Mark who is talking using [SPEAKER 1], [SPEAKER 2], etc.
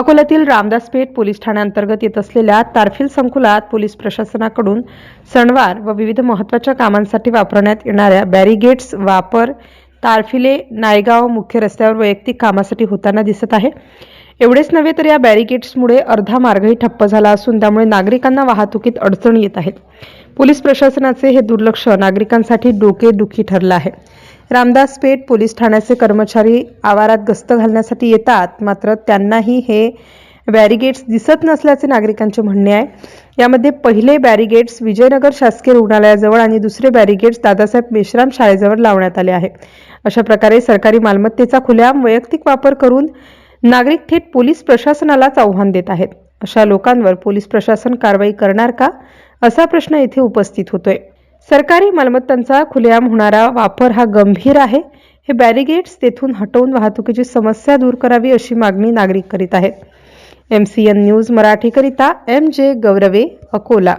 [SPEAKER 1] अकोल्यातील रामदासपेठ पोलीस ठाण्याअंतर्गत येत असलेल्या तारफिल संकुलात पोलीस प्रशासनाकडून सणवार व विविध महत्त्वाच्या कामांसाठी वापरण्यात येणाऱ्या बॅरिगेट्स वापर तारफिले नायगाव मुख्य रस्त्यावर वैयक्तिक कामासाठी होताना दिसत आहे. एवढेच नव्हे तर या बॅरिगेट्समुळे अर्धा मार्गही ठप्प झाला असून त्यामुळे नागरिकांना वाहतुकीत अडचणी येत आहेत. पोलीस प्रशासनाचे हे दुर्लक्ष नागरिकांसाठी डोकेदुखी ठरलं आहे. रामदास पेठ पोलीस ठाण्याचे कर्मचारी आवारात गस्त घालण्यासाठी येतात. मात्र त्यांनाही हे बॅरिगेट्स दिसत नसल्याचे नागरिकांचे म्हणणे आहे. यामध्ये पहिले बॅरिगेट्स विजयनगर शासकीय रुग्णालयाजवळ आणि दुसरे बॅरिगेट्स दादासाहेब मेश्राम शाळेजवळ लावण्यात आले आहे. अशा प्रकारे सरकारी मालमत्तेचा खुलेआम वैयक्तिक वापर करून नागरिक थेट पोलीस प्रशासनालाच आव्हान देत आहेत. अशा लोकांवर पोलीस प्रशासन कारवाई करणार का? असा प्रश्न येथे उपस्थित होतोय. सरकारी मालमत्तांचा खुलेआम होणारा वापर हा गंभीर आहे. हे बॅरिगेट्स तेथून हटवून वाहतुकीची समस्या दूर करावी अशी मागणी नागरिक करीत आहेत. एम सी एन न्यूज मराठीकरिता एम जे गौरवे अकोला.